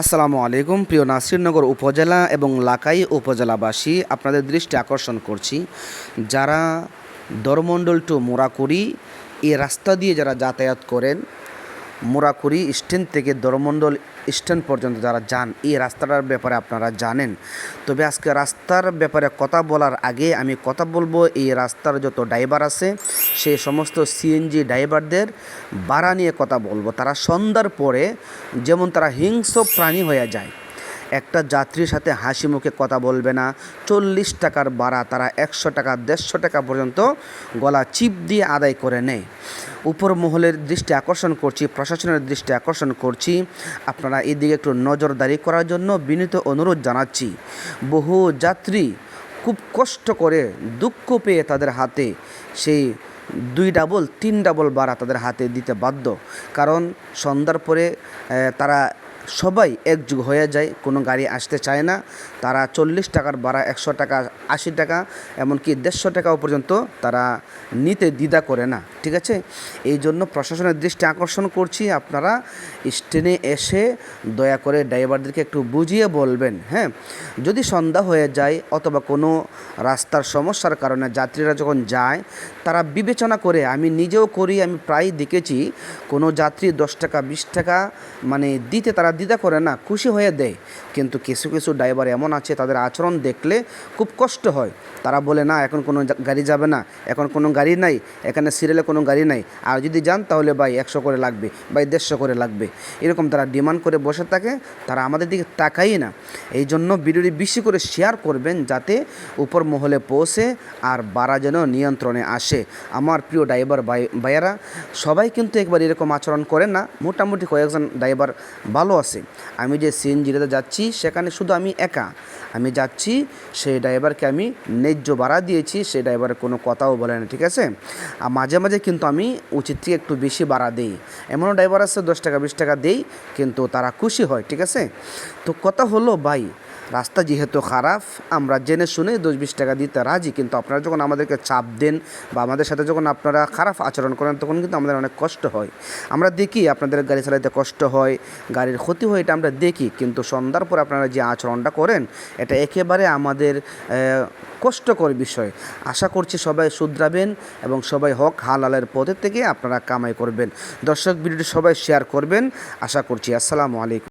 আসসালামু আলাইকুম। প্রিয় নাসিরনগর উপজেলা এবং লাকাই উপজেলাবাসী, আপনাদের দৃষ্টি আকর্ষণ করছি। যারা দরমণ্ডল টু মোরাকুড়ি এই রাস্তা দিয়ে যারা যাতায়াত করেন মোরাকুড়ি স্ট্যান্ড থেকে দরমণ্ডল স্ট্যান্ড পর্যন্ত যারা যান, এই রাস্তাটার ব্যাপারে আপনারা জানেন। তবে আজকে রাস্তার ব্যাপারে কথা বলার আগে আমি কথা বলব, এই রাস্তার যত ড্রাইভার আছে সেই সমস্ত সিএনজি ড্রাইভারদের বাড়া নিয়ে কথা বলব। তারা সন্ধ্যার পরে যেমন তারা হিংস্র প্রাণী হয়ে যায় একটা যাত্রীর সাথে হাসি মুখে কথা বলবে না। চল্লিশ টাকার ভাড়া, তারা একশো টাকা, দেড়শো টাকা পর্যন্ত গলা চিপ দিয়ে আদায় করে নেয়। উপর মহলের দৃষ্টি আকর্ষণ করছি, প্রশাসনের দৃষ্টি আকর্ষণ করছি। আপনারা এদিকে একটু নজরদারি করার জন্য বিনীত অনুরোধ জানাচ্ছি। বহু যাত্রী খুব কষ্ট করে দুঃখ পেয়ে তাদের হাতে সেই দুই ডাবল, তিন ডাবল ভাড়া তাদের হাতে দিতে বাধ্য। কারণ সন্ধ্যার পরে তারা সবাই একযুগ হয়ে যায়, কোনো গাড়ি আসতে চায় না। তারা চল্লিশ টাকার ভাড়া, একশো টাকা, আশি টাকা, এমনকি দেড়শো টাকাও পর্যন্ত তারা নিতে দ্বিধা করে না, ঠিক আছে? এই জন্য প্রশাসনের দৃষ্টি আকর্ষণ করছি, আপনারা স্টেনে এসে দয়া করে ড্রাইভারদেরকে একটু বুঝিয়ে বলবেন হ্যাঁ? যদি সন্ধ্যা হয়ে যায় অথবা কোনো রাস্তার সমস্যার কারণে যাত্রীরা যখন যায়, তারা বিবেচনা করে, আমি নিজেও করি, আমি প্রায় দেখেছি, কোনো যাত্রী দশ টাকা, বিশ টাকা মানে দিতে তারা দ্বিধা করে না, খুশি হয়ে দেয়। কিন্তু কিছু কিছু ড্রাইভার এমন আছে, তাদের আচরণ দেখলে খুব কষ্ট হয়। তারা বলে, না, এখন কোনো গাড়ি যাবে না, এখন কোনো গাড়ি নাই, এখানে সিরিয়ালে কোনো গাড়ি নাই। আর যদি যান, তাহলে ভাই একশো করে লাগবে, ভাই দেড়শো করে লাগবে। এরকম তারা ডিমান্ড করে বসে থাকে, তারা আমাদের দিকে তাকাই না। এই জন্য ভিডিওটি বেশি করে শেয়ার করবেন, যাতে উপর মহলে পৌঁছে আর বাড়া যেন নিয়ন্ত্রণে আসে। আমার প্রিয় ড্রাইভার ভাই, ভাইয়ারা, সবাই কিন্তু একবার এরকম আচরণ করে না। মোটামুটি কয়েকজন ড্রাইভার ভালো আছে আমি যে সিএনজিতে যাচ্ছি, সেখানে শুধু আমি একা। আমি যাচ্ছি সেই ড্রাইভারকে আমি ন্যায্য ভাড়া দিয়েছি সেই ড্রাইভারের কোনো কথাও বলে না, ঠিক আছে? আর মাঝে মাঝে কিন্তু আমি উচিত থেকে একটু বেশি ভাড়া দিই। এমনও ড্রাইভার আছে, দশ টাকা, বিশ টাকা দেই, কিন্তু তারা খুশি হয়, ঠিক আছে? তো কথা হলো, ভাই রাস্তা যেহেতু খারাপ, আমরা জেনে শুনে দশ বিশ টাকা দিতে রাজি। কিন্তু আপনারা যখন আমাদেরকে চাপ দেন বা আমাদের সাথে যখন আপনারা খারাপ আচরণ করেন, তখন কিন্তু আমাদের অনেক কষ্ট হয়। আমরা দেখি আপনাদের গাড়ি চালাতে কষ্ট হয়, গাড়ির ক্ষতি হয়, এটা আমরা দেখি। কিন্তু সন্ধ্যার পর আপনারা যে আচরণটা করেন, এটা একেবারে আমাদের কষ্টকর বিষয়। আশা করছি সবাই শুধরাবেন এবং সবাই হক হালালের পথের থেকে আপনারা কামাই করবেন। দর্শক, ভিডিওটি সবাই শেয়ার করবেন। আশা করছি, আসসালামু আলাইকুম।